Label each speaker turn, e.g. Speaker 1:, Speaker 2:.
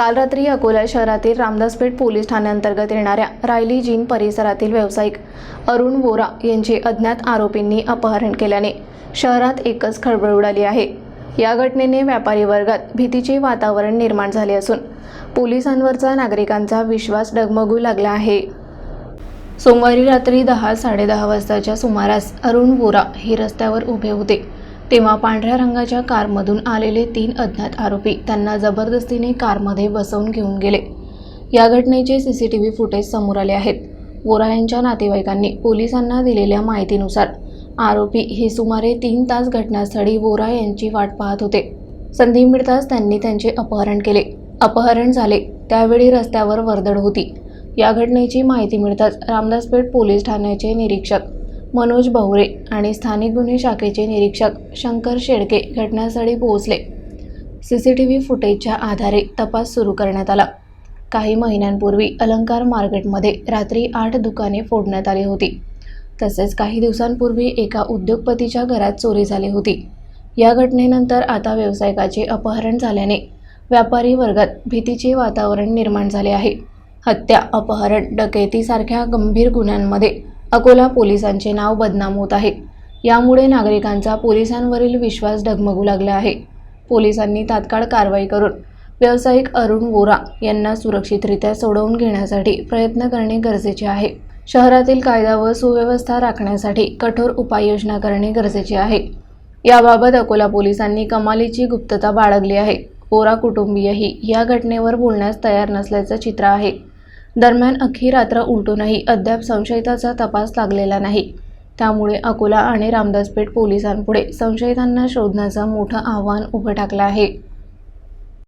Speaker 1: काल रात्री अकोला शहरातील रामदासपेठ पोलीस ठाण्याअंतर्गत येणाऱ्या रायली जीन परिसरातील व्यावसायिक अरुण वोरा यांचे अज्ञात आरोपींनी अपहरण केल्याने शहरात एकच खळबळ उडाली आहे. या घटनेने व्यापारी वर्गात भीतीचे वातावरण निर्माण झाले असून पोलिसांवरचा नागरिकांचा विश्वास डगमगू लागला आहे. सोमवारी रात्री दहा साडेदहा वाजताच्या सुमारास अरुण वोरा हे रस्त्यावर उभे होते. तेव्हा पांढऱ्या रंगाच्या कारमधून आलेले तीन अज्ञात आरोपी त्यांना जबरदस्तीने कारमध्ये बसवून घेऊन गेले. या घटनेचे C C T V footage समोर आले आहेत. वोरा यांच्या नातेवाईकांनी पोलिसांना दिलेल्या माहितीनुसार आरोपी हे सुमारे तीन तास घटनास्थळी वोरा यांची वाट पाहत होते. संधी मिळताच त्यांनी त्यांचे अपहरण केले. अपहरण झाले. त्यावेळी रस्त्यावर वर्दळ होती. या घटनेची माहिती मिळताच रामदासपेठ पोलीस ठाण्याचे निरीक्षक मनोज बहुरे आणि स्थानिक गुन्हे शाखेचे निरीक्षक शंकर शेडके घटनास्थळी पोहोचले. सी सी टी व्ही फुटेजच्या आधारे तपास सुरू करण्यात आला. काही महिन्यांपूर्वी अलंकार मार्केटमध्ये रात्री आठ दुकाने फोडण्यात आली होती. तसेच काही दिवसांपूर्वी एका उद्योगपतीच्या घरात चोरी झाली होती. या घटनेनंतर आता व्यावसायिकाचे अपहरण झाल्याने व्यापारी वर्गात भीतीचे वातावरण निर्माण झाले आहे. हत्या अपहरण डकैतीसारख्या गंभीर गुन्ह्यांमध्ये अकोला पोलिसांचे नाव बदनाम होत आहे. यामुळे नागरिकांचा पोलिसांवरील विश्वास डगमगू लागला आहे. पोलिसांनी तात्काळ कारवाई करून व्यावसायिक अरुण वोरा यांना सुरक्षितरित्या सोडवून घेण्यासाठी प्रयत्न करणे गरजेचे आहे. शहरातील कायदा व सुव्यवस्था राखण्यासाठी कठोर उपाययोजना करणे गरजेचे आहे. याबाबत अकोला पोलिसांनी कमालीची गुप्तता बाळगली आहे. ओरा कुटुंबीयही या घटनेवर बोलण्यास तयार नसल्याचं चित्र आहे. दरम्यान अख्खी रात्र उलटूनही अद्याप संशयिताचा तपास लागलेला नाही. त्यामुळे अकोला आणि रामदासपेठ पोलिसांपुढे संशयितांना शोधण्याचं मोठं आव्हान उभं टाकलं आहे.